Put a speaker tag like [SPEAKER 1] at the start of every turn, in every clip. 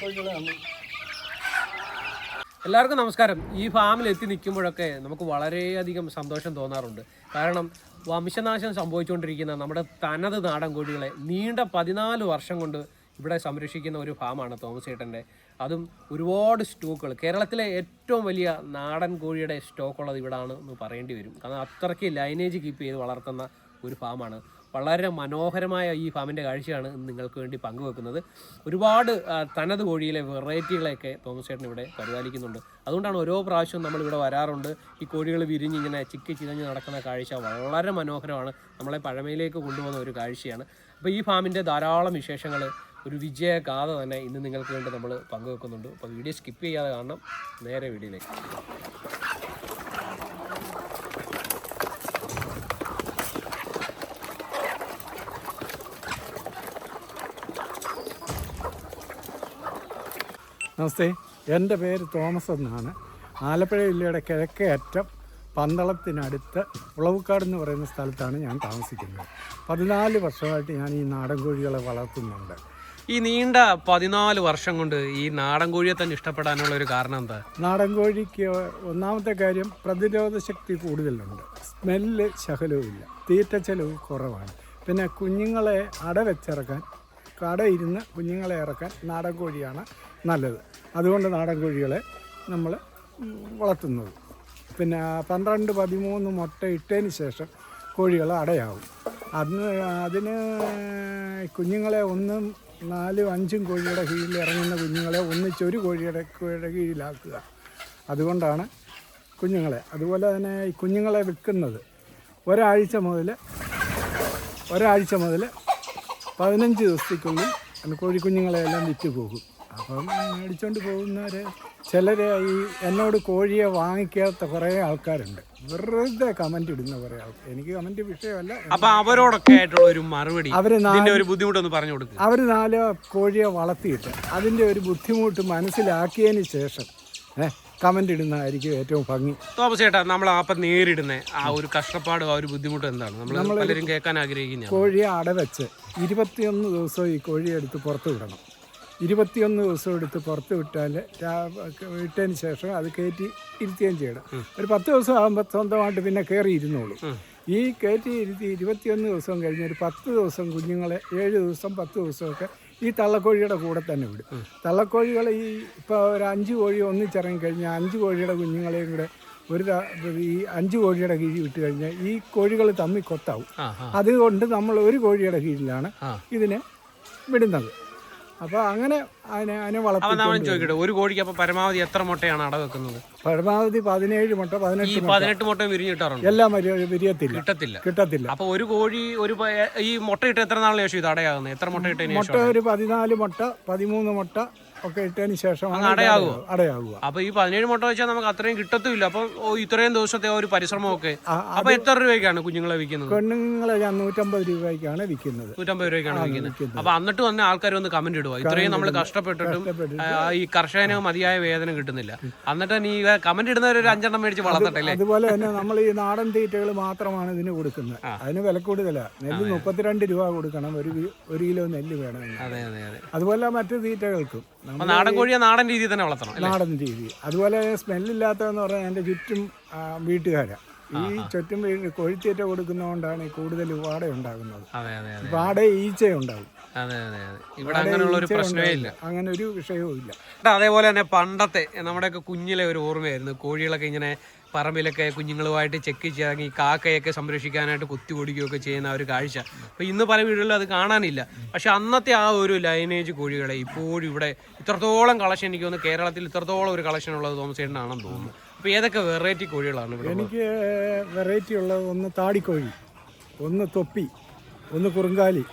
[SPEAKER 1] കോഴികളാണ്
[SPEAKER 2] എല്ലാവർക്കും നമസ്കാരം. ഈ ഫാമിൽ എത്തി നിൽക്കുമ്പോഴൊക്കെ നമുക്ക് വളരെയധികം സന്തോഷം തോന്നാറുണ്ട്. കാരണം വംശനാശം സംഭവിച്ചുകൊണ്ടിരിക്കുന്ന നമ്മുടെ തനത് നാടൻ കോഴികളെ നീണ്ട പതിനാല് വർഷം കൊണ്ട് ഇവിടെ സംരക്ഷിക്കുന്ന ഒരു ഫാമാണ് തോമസ് ഏട്ടന്റെ അതും ഒരുപാട് സ്റ്റോക്കുകൾ. കേരളത്തിലെ ഏറ്റവും വലിയ നാടൻ കോഴിയുടെ സ്റ്റോക്കുള്ളത് ഇവിടാണ് എന്ന് പറയേണ്ടി വരും. കാരണം അത്രയ്ക്ക് ലൈനേജ് കീപ്പ് ചെയ്ത് വളർത്തുന്ന ഒരു ഫാമാണ് വളരെ മനോഹരമായ ഈ ഫാമിന്റെ കാഴ്ചയാണ് നിങ്ങൾക്ക് വേണ്ടി പങ്കുവെക്കുന്നത്. ഒരുപാട് തനത് കോഴിയിലെ വെറൈറ്റികളെയൊക്കെ തോമസ് ചേട്ടൻ ഇവിടെ പരിപാലിക്കുന്നുണ്ട്. അതുകൊണ്ടാണ് ഓരോ പ്രാവശ്യവും നമ്മളിവിടെ വരാറുണ്ട്. ഈ കോഴികൾ വിരിഞ്ഞിങ്ങനെ ചിക്കി ചിതഞ്ഞ് നടക്കുന്ന കാഴ്ച വളരെ മനോഹരമാണ്. നമ്മളെ പഴമയിലേക്ക് കൊണ്ടുപോകുന്ന ഒരു കാഴ്ചയാണ്. അപ്പോൾ ഈ ഫാമിന്റെ ധാരാളം വിശേഷങ്ങൾ ഒരു വിജയ ഗാഥ തന്നെ ഇന്ന് നിങ്ങൾക്ക് വേണ്ടി നമ്മൾ പങ്കുവെക്കുന്നുണ്ട്. അപ്പോൾ വീഡിയോ സ്കിപ്പ് ചെയ്യാതെ കാണണം. നേരെ വീഡിയോയിലേക്ക്.
[SPEAKER 1] നമസ്തേ. എന്റെ പേര് തോമസ് എന്നാണ്. ആലപ്പുഴ ജില്ലയുടെ കിഴക്കേ അറ്റം പന്തളത്തിനടുത്ത് ഉളവുക്കാട് എന്ന് പറയുന്ന സ്ഥലത്താണ് ഞാൻ താമസിക്കുന്നത്. പതിനാല് വർഷമായിട്ട് ഞാൻ ഈ നാടൻ കോഴികളെ വളർത്തുന്നുണ്ട്.
[SPEAKER 2] ഈ നീണ്ട പതിനാല് വർഷം കൊണ്ട് ഈ നാടൻ കോഴിയെ തന്നെ ഇഷ്ടപ്പെടാനുള്ള ഒരു കാരണം എന്താ?
[SPEAKER 1] നാടൻ കോഴിക്ക് ഒന്നാമത്തെ കാര്യം പ്രതിരോധ ശക്തി കൂടുതലുണ്ട്. സ്മെല്ല് ശകലവുമില്ല തീറ്റ ചെലവ് കുറവാണ്. പിന്നെ കുഞ്ഞുങ്ങളെ അട വെച്ചിറക്കാൻ കട ഇരുന്ന് കുഞ്ഞുങ്ങളെ ഇറക്കാൻ നാടൻ കോഴിയാണ് നല്ലത്. അതുകൊണ്ട് നാടൻ കോഴികളെ നമ്മൾ വളർത്തുന്നത്. പിന്നെ പന്ത്രണ്ട് പതിമൂന്ന് മുട്ട ഇട്ടതിന് ശേഷം കോഴികൾ അടയാവും. അന്ന് അതിന് കുഞ്ഞുങ്ങളെ ഒന്നും നാലും അഞ്ചും കോഴിയുടെ കീഴിൽ ഇറങ്ങുന്ന കുഞ്ഞുങ്ങളെ ഒന്നിച്ചൊരു കോഴിയുടെ കോഴിയുടെ കീഴിലാക്കുക. അതുകൊണ്ടാണ് കുഞ്ഞുങ്ങളെ അതുപോലെ തന്നെ ഈ കുഞ്ഞുങ്ങളെ വിൽക്കുന്നത് ഒരാഴ്ച മുതൽ ഒരാഴ്ച മുതൽ പതിനഞ്ച് ദിവസത്തേക്കുള്ളിൽ കോഴിക്കുഞ്ഞുങ്ങളെയെല്ലാം വിറ്റ് പോകും അപ്പം മേടിച്ചോണ്ട് പോകുന്നവർ ചിലർ ഈ എന്നോട് കോഴിയെ വാങ്ങിക്കാത്ത കുറേ ആൾക്കാരുണ്ട്. വെറുതെ കമന്റ് ഇടുന്ന കുറേ ആൾക്കാർ എനിക്ക് കമന്റ് വിഷയമല്ല.
[SPEAKER 2] അപ്പൊ അവരോടൊക്കെ ആയിട്ടുള്ള ഒരു മറുപടി
[SPEAKER 1] അവർ
[SPEAKER 2] ഒരു ബുദ്ധിമുട്ടൊന്ന് പറഞ്ഞു കൊടുക്കും.
[SPEAKER 1] അവർ നാല് കോഴിയെ വളർത്തിയിട്ട് അതിന്റെ ഒരു ബുദ്ധിമുട്ട് മനസ്സിലാക്കിയതിന് ശേഷം ഏഹ് കമന്റ് ഇടുന്നതായിരിക്കും ഏറ്റവും ഭംഗി.
[SPEAKER 2] തോമസ് ചേട്ടാ നമ്മൾ അപ്പം നേരിടുന്ന ആ ഒരു കഷ്ടപ്പാടും ആ ഒരു ബുദ്ധിമുട്ട് എന്താണ്? നമ്മൾ പലരും കേൾക്കാൻ ആഗ്രഹിക്കുന്ന
[SPEAKER 1] കോഴിയെ അടവെച്ച് ഇരുപത്തിയൊന്ന് ദിവസം ഈ കോഴിയെ എടുത്ത് പുറത്ത് വിടണം. ഇരുപത്തിയൊന്ന് ദിവസം എടുത്ത് പുറത്ത് വിട്ടാൽ വിട്ടതിന് ശേഷം അത് കയറ്റി ഇരുത്തുകയും ചെയ്യണം. ഒരു പത്ത് ദിവസം ആകുമ്പോൾ സ്വന്തമായിട്ട് പിന്നെ കയറി ഇരുന്നോളൂ. ഈ കയറ്റി ഇരുത്തി ഇരുപത്തിയൊന്ന് ദിവസം കഴിഞ്ഞ് ഒരു പത്ത് ദിവസം കുഞ്ഞുങ്ങളെ ഏഴ് ദിവസം പത്ത് ദിവസമൊക്കെ ഈ തള്ളക്കോഴിയുടെ കൂടെ തന്നെ വിടും. തള്ളക്കോഴികൾ ഈ ഇപ്പോൾ ഒരു അഞ്ച് കോഴി ഒന്നിച്ചിറങ്ങി കഴിഞ്ഞാൽ അഞ്ച് കോഴിയുടെ കുഞ്ഞുങ്ങളെയും കൂടെ ഒരു ഈ അഞ്ച് കോഴിയുടെ കീഴിൽ വിട്ട് കഴിഞ്ഞാൽ ഈ കോഴികൾ തമ്മിൽ കൊത്താവും. അതുകൊണ്ട് നമ്മൾ ഒരു കോഴിയുടെ കീഴിലാണ് ഇതിനെ വിടുന്നത്. അപ്പോൾ അങ്ങനെ അതിനെ അതിനെ
[SPEAKER 2] അപ്പൊ
[SPEAKER 1] വളർത്തി
[SPEAKER 2] നമ്മൾ ചോദിക്കട്ടെ ഒരു കോഴിക്ക് അപ്പൊ പരമാവധി എത്ര മുട്ടയാണ് അട വെക്കുന്നത്?
[SPEAKER 1] പരമാവധി പതിനേഴ് മുട്ട പതിനെട്ട് മുട്ട.
[SPEAKER 2] പതിനെട്ട് മുട്ട വിരിഞ്ഞിട്ടാറുണ്ട്
[SPEAKER 1] എല്ലാം വരി- വിരിയത്തില്ല.
[SPEAKER 2] കിട്ടത്തില്ല.
[SPEAKER 1] കിട്ടത്തില്ല.
[SPEAKER 2] അപ്പൊ ഒരു കോഴി ഒരു ഈ മുട്ട ഇട്ട് എത്ര നാളിന് ശേഷം ഇത് അടയാകുന്നത്? എത്ര മുട്ട ഇട്ടതിന്
[SPEAKER 1] മുട്ട ഒരു പതിനാല് മുട്ട പതിമൂന്ന് മുട്ട ഒക്കെ ഇട്ടതിന്
[SPEAKER 2] ശേഷം?
[SPEAKER 1] ഇത് അടയാകുക
[SPEAKER 2] അപ്പൊ ഈ പതിനേഴ് മുട്ട വെച്ചാൽ നമുക്ക് അത്രയും കിട്ടത്തുമില്ല അപ്പൊ ഇത്രയും ദിവസത്തെ ഒരു പരിശ്രമമൊക്കെ. അപ്പൊ എത്ര രൂപയ്ക്കാണ് കുഞ്ഞുങ്ങളെ വിൽക്കുന്നത്?
[SPEAKER 1] പെണ്ണുങ്ങളെ ഞാൻ നൂറ്റമ്പത് രൂപയ്ക്കാണ് വിൽക്കുന്നത്.
[SPEAKER 2] നൂറ്റമ്പത് രൂപയ്ക്കാണ് വിൽക്കുന്നത്. അപ്പൊ എന്നിട്ട് വന്ന് ആൾക്കാർ വന്ന് കമന്റ് ഇടുക ഇത്രയും നമ്മൾ കഷ്ടപ്പെട്ടിട്ടും ഈ കർഷകന് മതിയായ വേദന കിട്ടുന്നില്ല. എന്നിട്ട് നീ കമന്റ് ഇടുന്നവർ ഒരു അഞ്ചെണ്ണം മേടിച്ച് വളർത്തട്ടെ അല്ലേ?
[SPEAKER 1] അതുപോലെ തന്നെ നമ്മൾ ഈ നാടൻ തീറ്റകൾ മാത്രമാണ് ഇതിന് കൊടുക്കുന്നത്. അതിന് വില കൂടുതലാണ് നെല്ല് മുപ്പത്തിരണ്ട് രൂപ കൊടുക്കണം. ഒരു ഒരു കിലോ നെല്ല് വേണം.
[SPEAKER 2] അതെ അതെ അതെ.
[SPEAKER 1] അതുപോലെ മറ്റു തീറ്റകൾക്കും.
[SPEAKER 2] നാടൻ കോഴിയെ നാടൻ രീതിയിൽ തന്നെ വളർത്തണം
[SPEAKER 1] നാടൻ രീതി. അതുപോലെ സ്മെല്ലില്ലാത്തതെന്ന് പറഞ്ഞാൽ എന്റെ ചുറ്റും വീട്ടുകാരാണ് വീട്ടുകാരാ. ഈ ചുറ്റും വീട്ടിൽ കോഴിത്തീറ്റ കൊടുക്കുന്നതുകൊണ്ടാണ് കൂടുതൽ വാട ഉണ്ടാകുന്നത്. വാട ഈച്ച ഉണ്ടാകും
[SPEAKER 2] ഇവിടെ അങ്ങനെയുള്ള ഒരു പ്രശ്നമേ ഇല്ല.
[SPEAKER 1] അങ്ങനെ ഒരു വിഷയവും ഇല്ല
[SPEAKER 2] അതേപോലെ തന്നെ പണ്ടത്തെ നമ്മുടെയൊക്കെ കുഞ്ഞിലെ ഒരു ഓർമ്മയായിരുന്നു കോഴികളൊക്കെ ഇങ്ങനെ പറമ്പിലൊക്കെ കുഞ്ഞുങ്ങളുമായിട്ട് ചെക്ക് ചെയ്യാൻ ഈ കാക്കയൊക്കെ സംരക്ഷിക്കാനായിട്ട് കുത്തി ഓടിക്കുകയൊക്കെ ചെയ്യുന്ന ഒരു കാഴ്ച. അപ്പോൾ ഇന്ന് പല വീടുകളിലും അത് കാണാനില്ല. പക്ഷെ അന്നത്തെ ആ ഒരു ലൈനേജ് കോഴികളെ ഇപ്പോഴും ഇവിടെ ഇത്രത്തോളം കളക്ഷൻ എനിക്ക് തോന്നുന്നു കേരളത്തിൽ ഇത്രത്തോളം ഒരു കളക്ഷൻ ഉള്ളത് തോമസ് ചേട്ടനാണെന്ന് തോന്നുന്നു. അപ്പോൾ ഏതൊക്കെ വെറൈറ്റി കോഴികളാണ് ഇവിടെ
[SPEAKER 1] എനിക്ക് വെറൈറ്റി ഉള്ളത് ഒന്ന് താടിക്കോഴി ഒന്ന് തൊപ്പി ഒന്ന് കുറുങ്കാലി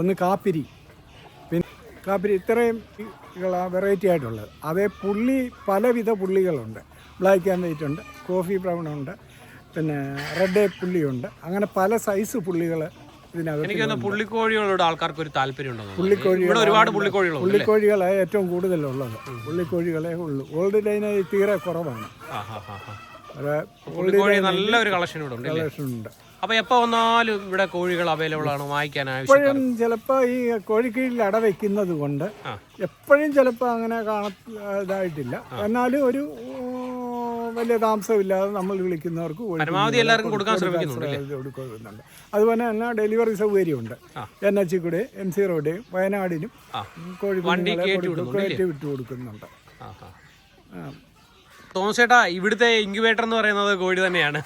[SPEAKER 1] ഒന്ന് കാപ്പിരി. പിന്നെ കാപ്പിരി ഇത്രയും വെറൈറ്റി ആയിട്ടുള്ളത്. അതേ പുള്ളി പലവിധ പുള്ളികളുണ്ട്. ബ്ലാക്ക് ആൻഡ് വൈറ്റ് ഉണ്ട് കോഫി ബ്രൗൺ ഉണ്ട് പിന്നെ റെഡ് പുള്ളിയുണ്ട് അങ്ങനെ പല സൈസ് പുള്ളികൾ ഇതിനകത്ത്
[SPEAKER 2] പുള്ളിക്കോഴികളോട് ആൾക്കാർക്ക് ഒരു താല്പര്യം ഉണ്ടെന്ന്
[SPEAKER 1] പുള്ളിക്കോഴികൾ
[SPEAKER 2] ഒരുപാട് പുള്ളിക്കോഴികളുണ്ട് അല്ലേ?
[SPEAKER 1] പുള്ളിക്കോഴികളെ ഏറ്റവും കൂടുതലുള്ളത്. പുള്ളിക്കോഴികളെ ഉള്ളൂ. ഓൾഡ് ലൈന് തീരെ കുറവാണ്.
[SPEAKER 2] ആ, ആ, ആ, ആ. നല്ല ഒരു കളക്ഷൻ ഇവിടെ
[SPEAKER 1] കളക്ഷൻ ഉണ്ട്.
[SPEAKER 2] അപ്പൊ എപ്പോ വന്നാലും ഇവിടെ കോഴികൾ അവൈലബിൾ ആണ് വാങ്ങിക്കാൻ
[SPEAKER 1] എപ്പോഴും ചിലപ്പോൾ ഈ കോഴിക്കീഴിൽ അട വെക്കുന്നത് കൊണ്ട് എപ്പോഴും ചിലപ്പോ അങ്ങനെ കാണ ഇതായിട്ടില്ല. എന്നാലും ഒരു വലിയ താമസമില്ലാതെ നമ്മൾ വിളിക്കുന്നവർക്ക്
[SPEAKER 2] പരമാവധി എല്ലാവർക്കും കൊടുക്കാൻ ശ്രമിക്കുന്നുണ്ട്?
[SPEAKER 1] കൊടുക്കുന്നുണ്ട്. അതുപോലെ തന്നെ ഡെലിവറി സൗകര്യമുണ്ട്. എൻ എച്ച് കൂടെ എം സി റോഡേയും വയനാടിനും
[SPEAKER 2] ആ.
[SPEAKER 1] കോഴി
[SPEAKER 2] വണ്ടി
[SPEAKER 1] കുഞ്ഞുങ്ങളെ
[SPEAKER 2] കയറ്റി
[SPEAKER 1] കൊടുക്കും-
[SPEAKER 2] വിടുന്നുണ്ട്
[SPEAKER 1] കയറ്റി വിട്ടു കൊടുക്കുന്നുണ്ട്.
[SPEAKER 2] തോമസേട്ടാ ഇവിടുത്തെ ഇൻക്യുബേറ്റർ എന്ന് പറയുന്നത് കോഴി തന്നെയാണ്.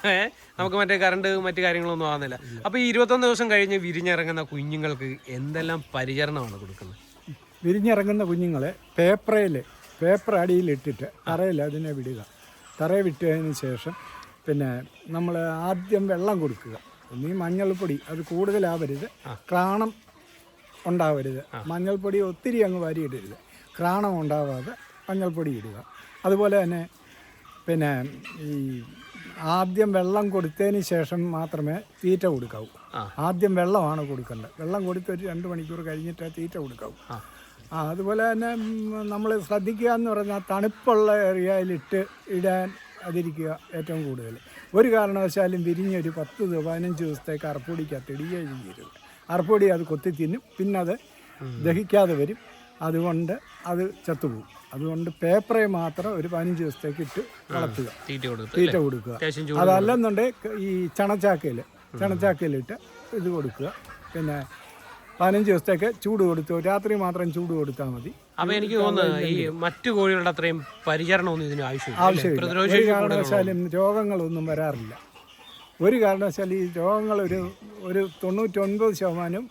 [SPEAKER 2] നമുക്ക് മറ്റേ കറണ്ട് മറ്റു കാര്യങ്ങളൊന്നും ആവുന്നില്ല. അപ്പൊ ഈ ഇരുപത്തൊന്ന് ദിവസം കഴിഞ്ഞ് വിരിഞ്ഞിറങ്ങുന്ന കുഞ്ഞുങ്ങൾക്ക് എന്തെല്ലാം പരിചരണമാണ് കൊടുക്കുന്നത്?
[SPEAKER 1] വിരിഞ്ഞിറങ്ങുന്ന കുഞ്ഞുങ്ങളെ പേപ്പറയിൽ പേപ്പർ അടിയിലിട്ടിട്ട് തറയിൽ അതിനെ വിടുക. തറയിൽ വിട്ടതിന് ശേഷം പിന്നെ നമ്മൾ ആദ്യം വെള്ളം കൊടുക്കുക. ഈ മഞ്ഞൾപ്പൊടി അത് കൂടുതലാവരുത്. ക്രാണം ഉണ്ടാവരുത്. മഞ്ഞൾപ്പൊടി ഒത്തിരി അങ്ങ് വാരിയിടരുത്. ക്രാണം ഉണ്ടാവാതെ മഞ്ഞൾപ്പൊടി ഇടുക. അതുപോലെ തന്നെ പിന്നെ ഈ ആദ്യം വെള്ളം കൊടുത്തതിന് ശേഷം മാത്രമേ തീറ്റ കൊടുക്കാവൂ. ആദ്യം വെള്ളമാണ് കൊടുക്കേണ്ടത്. വെള്ളം കൊടുത്ത് ഒരു രണ്ട് മണിക്കൂർ കഴിഞ്ഞിട്ട് തീറ്റ കൊടുക്കാവൂ.
[SPEAKER 2] ആ.
[SPEAKER 1] അതുപോലെ തന്നെ നമ്മൾ ശ്രദ്ധിക്കുക എന്ന് പറഞ്ഞാൽ തണുപ്പുള്ള ഏരിയയിലിട്ട് ഇടാൻ അതിരിക്കുക ഏറ്റവും കൂടുതൽ. ഒരു കാരണവശാലും വിരിഞ്ഞൊരു പത്ത് പതിനഞ്ച് ദിവസത്തേക്ക് അറപ്പൊടിക്കകത്ത് ഇടുകയും ചെയ്യരുത്. അറപ്പൊടി അത് കൊത്തി തിന്നും പിന്നെ അത് ദഹിക്കാതെ വരും. അതുകൊണ്ട് അത് ചത്തുപോകും. അതുകൊണ്ട് പേപ്പറെ മാത്രം ഒരു പതിനഞ്ച് ദിവസത്തേക്ക് ഇട്ട് വളർത്തുക
[SPEAKER 2] തീറ്റ
[SPEAKER 1] കൊടുക്കുക. അതല്ലെന്നുണ്ടെങ്കിൽ ഈ ചണച്ചാക്കയിൽ ചണച്ചാക്കയിലിട്ട് ഇത് കൊടുക്കുക. പിന്നെ പതിനഞ്ച് ദിവസത്തേക്ക് ചൂട് കൊടുത്തു. രാത്രി മാത്രം ചൂട് കൊടുത്താൽ മതി.
[SPEAKER 2] അപ്പൊ എനിക്ക് തോന്നുന്നു ഈ മറ്റു കോഴികളുടെ അത്രയും പരിചരണമൊന്നും ഇതിന് ആവശ്യമില്ല.
[SPEAKER 1] ഒരു കാരണവശാലും രോഗങ്ങളൊന്നും വരാറില്ല. ഒരു കാരണവശാലും ഈ രോഗങ്ങൾ ഒരു ഒരു തൊണ്ണൂറ്റൊൻപത് ശതമാനം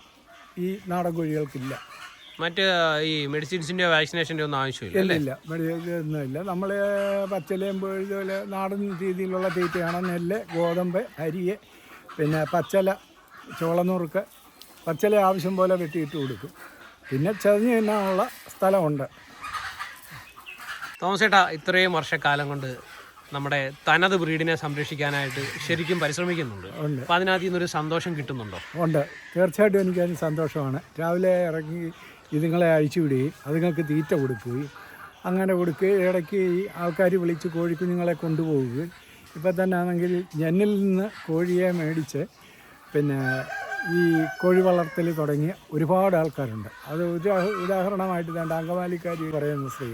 [SPEAKER 1] ഈ നാടൻ കോഴികൾക്കില്ല.
[SPEAKER 2] മറ്റ് ഈ മെഡിസിൻസിന്റെ വാക്സിനേഷന്റെ ഒന്നും ആവശ്യമില്ല അല്ലേ?
[SPEAKER 1] ഇല്ല ഒന്നുമില്ല നമ്മൾ പച്ചലയും പോലെ നാടൻ രീതിയിലുള്ള തീറ്റയാണ് നെല്ല് ഗോതമ്പ് അരിയെ പിന്നെ പച്ചല ചോളനുറുക്ക് പച്ചല ആവശ്യം പോലെ വെട്ടിയിട്ട് കൊടുക്കും. പിന്നെ ചെറിഞ്ഞ് തിന്നാനുള്ള സ്ഥലമുണ്ട്.
[SPEAKER 2] തോമസേട്ടാ ഇത്രയും വർഷക്കാലം കൊണ്ട് നമ്മുടെ തനത് ബ്രീഡിനെ സംരക്ഷിക്കാനായിട്ട് ശരിക്കും പരിശ്രമിക്കുന്നുണ്ട്. അപ്പൊ അതിനകത്ത് നിന്നൊരു സന്തോഷം കിട്ടുന്നുണ്ടോ?
[SPEAKER 1] ഉണ്ട്. തീർച്ചയായിട്ടും എനിക്കതിന് സന്തോഷമാണ്. രാവിലെ ഇറങ്ങി ഇതുങ്ങളെ അഴിച്ചു വിടുകയും അതുങ്ങൾക്ക് തീറ്റ കൊടുക്കുകയും അങ്ങനെ കൊടുക്കുകയും ഇടയ്ക്ക് ഈ ആൾക്കാർ വിളിച്ച് കോഴിക്കുഞ്ഞുങ്ങളെ കൊണ്ടുപോവുകയും ഇപ്പം തന്നെ ആണെങ്കിൽ ജന്നിൽ നിന്ന് കോഴിയെ മേടിച്ച് പിന്നെ ഈ കോഴി വളർത്തൽ തുടങ്ങിയ ഒരുപാട് ആൾക്കാരുണ്ട്. അത് ഉദാഹ ഉദാഹരണമായിട്ട് വേണ്ട അങ്കമാലിക്കാരി പറയുന്ന സ്ത്രീ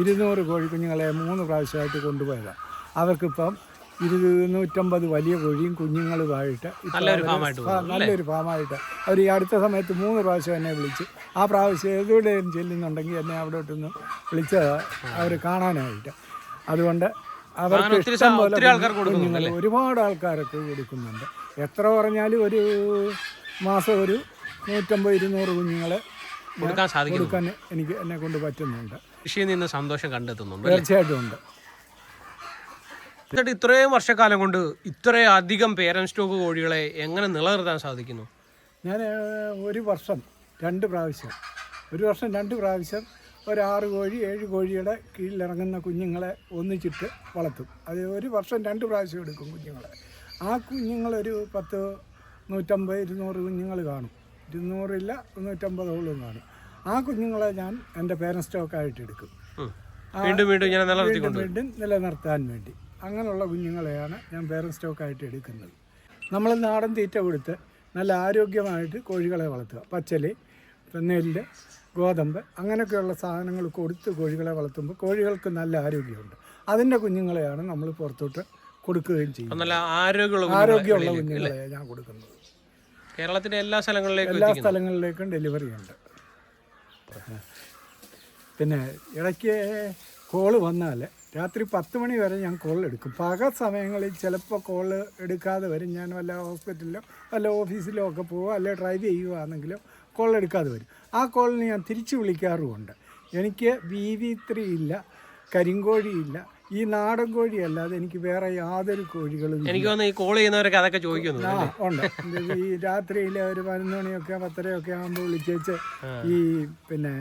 [SPEAKER 1] ഇരുന്നൂറ് കോഴിക്കുഞ്ഞുങ്ങളെ മൂന്ന് പ്രാവശ്യമായിട്ട് കൊണ്ടുപോയതാണ് അവർക്കിപ്പം ഇരുന്നൂറ്റമ്പത് വലിയ കോഴിയും കുഞ്ഞുങ്ങളുമായിട്ട്
[SPEAKER 2] നല്ലൊരു ഫാമായിട്ട്
[SPEAKER 1] അവർ ഈ അടുത്ത സമയത്ത് മൂന്ന് പ്രാവശ്യം എന്നെ വിളിച്ച് ആ പ്രാവശ്യം എവിടെയും ചെല്ലുന്നുണ്ടെങ്കിൽ എന്നെ അവിടോട്ടൊന്ന് വിളിച്ച് അവർ കാണാനായിട്ട്. അതുകൊണ്ട് അവർക്ക് ഇഷ്ടം പോലെ
[SPEAKER 2] ഒരുപാട് ആൾക്കാർക്ക്
[SPEAKER 1] കുഞ്ഞുങ്ങൾ ഒരുപാട് ആൾക്കാരൊക്കെ കൊടുക്കുന്നുണ്ട്. എത്ര പറഞ്ഞാലും ഒരു മാസം ഒരു നൂറ്റമ്പത് ഇരുന്നൂറ് കുഞ്ഞുങ്ങളെ
[SPEAKER 2] കൊടുക്കാൻ സാധിക്കും
[SPEAKER 1] കൊടുക്കാൻ എനിക്ക് എന്നെ കൊണ്ട് പറ്റുന്നുണ്ട്.
[SPEAKER 2] കൃഷിയിൽ നിന്ന് സന്തോഷം കണ്ടെത്തുന്നുണ്ട്?
[SPEAKER 1] തീർച്ചയായിട്ടും ഉണ്ട്.
[SPEAKER 2] എന്നിട്ട് ഇത്രയും വർഷക്കാലം കൊണ്ട് ഇത്രയും അധികം പേരൻ സ്റ്റോക്ക് കോഴികളെ എങ്ങനെ നിലനിർത്താൻ സാധിക്കുന്നു?
[SPEAKER 1] ഞാൻ ഒരു വർഷം രണ്ട് പ്രാവശ്യം ഒരു വർഷം രണ്ട് പ്രാവശ്യം ഒരു ആറ് കോഴി ഏഴ് കോഴിയുടെ കീഴിലിറങ്ങുന്ന കുഞ്ഞുങ്ങളെ ഒന്നിച്ചിട്ട് വളർത്തും. അത് ഒരു വർഷം രണ്ട് പ്രാവശ്യം എടുക്കും കുഞ്ഞുങ്ങളെ. ആ കുഞ്ഞുങ്ങളൊരു പത്ത് നൂറ്റമ്പത് ഇരുന്നൂറ് കുഞ്ഞുങ്ങൾ കാണും. ഇരുന്നൂറില്ല നൂറ്റമ്പതോളം കാണും. ആ കുഞ്ഞുങ്ങളെ ഞാൻ എന്റെ സ്റ്റോക്ക് ആയിട്ട് എടുക്കും.
[SPEAKER 2] വീണ്ടും വീണ്ടും
[SPEAKER 1] വീണ്ടും നിലനിർത്താൻ വേണ്ടി. അങ്ങനെയുള്ള കുഞ്ഞുങ്ങളെയാണ് ഞാൻ പേരൻസ് സ്റ്റോക്ക് ആയിട്ട് എടുക്കുന്നത്. നമ്മൾ നാടൻ തീറ്റ കൊടുത്ത് നല്ല ആരോഗ്യമായിട്ട് കോഴികളെ വളർത്തുക. പച്ചൽ നെല്ല് ഗോതമ്പ് അങ്ങനെയൊക്കെയുള്ള സാധനങ്ങൾ കൊടുത്ത് കോഴികളെ വളർത്തുമ്പോൾ കോഴികൾക്ക് നല്ല ആരോഗ്യമുണ്ട്. അതിന്റെ കുഞ്ഞുങ്ങളെയാണ് നമ്മൾ പുറത്തോട്ട് കൊടുക്കുകയും ചെയ്യും
[SPEAKER 2] നല്ല ആരോഗ്യമുള്ള കുഞ്ഞുങ്ങളെ
[SPEAKER 1] ആരോഗ്യമുള്ള കുഞ്ഞുങ്ങളെയാണ് ഞാൻ കൊടുക്കുന്നത്.
[SPEAKER 2] കേരളത്തിലെ എല്ലാ സ്ഥലങ്ങളിലേക്കും
[SPEAKER 1] എല്ലാ സ്ഥലങ്ങളിലേക്കും ഡെലിവറി ഉണ്ട്. പിന്നെ ഇടയ്ക്ക് കോൾ വന്നാൽ രാത്രി പത്ത് മണി വരെ ഞാൻ കോൾ എടുക്കും. പകൽ സമയങ്ങളിൽ ചിലപ്പോൾ കോൾ എടുക്കാതെ വരും. ഞാൻ വല്ല ഹോസ്പിറ്റലിലോ വല്ല ഓഫീസിലോ ഒക്കെ പോകുക അല്ലെ ഡ്രൈവ് ചെയ്യുകയാണെങ്കിലോ കോൾ എടുക്കാതെ വരും. ആ കോളിന് ഞാൻ തിരിച്ചു വിളിക്കാറുമുണ്ട്. എനിക്ക് വി വി ത്രീ ഇല്ല കരിങ്കോഴിയില്ല ഈ നാടൻ കോഴി അല്ലാതെ എനിക്ക് വേറെ യാതൊരു കോഴികളും
[SPEAKER 2] എനിക്ക് തോന്നുന്നു ഈ കോൾ ചെയ്യുന്നവരൊക്കെ അതൊക്കെ ചോദിക്കുന്നു
[SPEAKER 1] ആ ഉണ്ട്. ഈ രാത്രിയിലെ ഒരു പതിനൊന്ന് മണിയൊക്കെ പത്തരയൊക്കെ ആകുമ്പോൾ വിളിച്ചേച്ച് ഈ പിന്നെ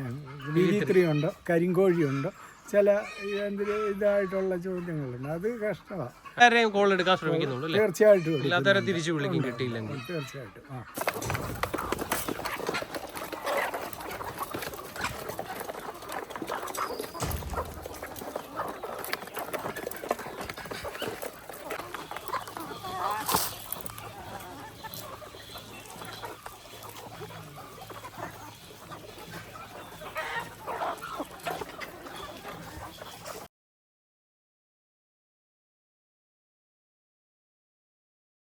[SPEAKER 1] വിരിത്രി ഉണ്ട് കരിങ്കോഴിയുണ്ട്. ചില എന്തൊരു ഇതായിട്ടുള്ള ചോദ്യങ്ങളുണ്ട്. അത് കഷ്ടമാണ്
[SPEAKER 2] കോൾ എടുക്കാൻ ശ്രമിക്കുന്നുള്ളൂ
[SPEAKER 1] തീർച്ചയായിട്ടും
[SPEAKER 2] തിരിച്ചു വിളിക്കും കിട്ടിയില്ലെങ്കിൽ.
[SPEAKER 1] തീർച്ചയായിട്ടും ആ.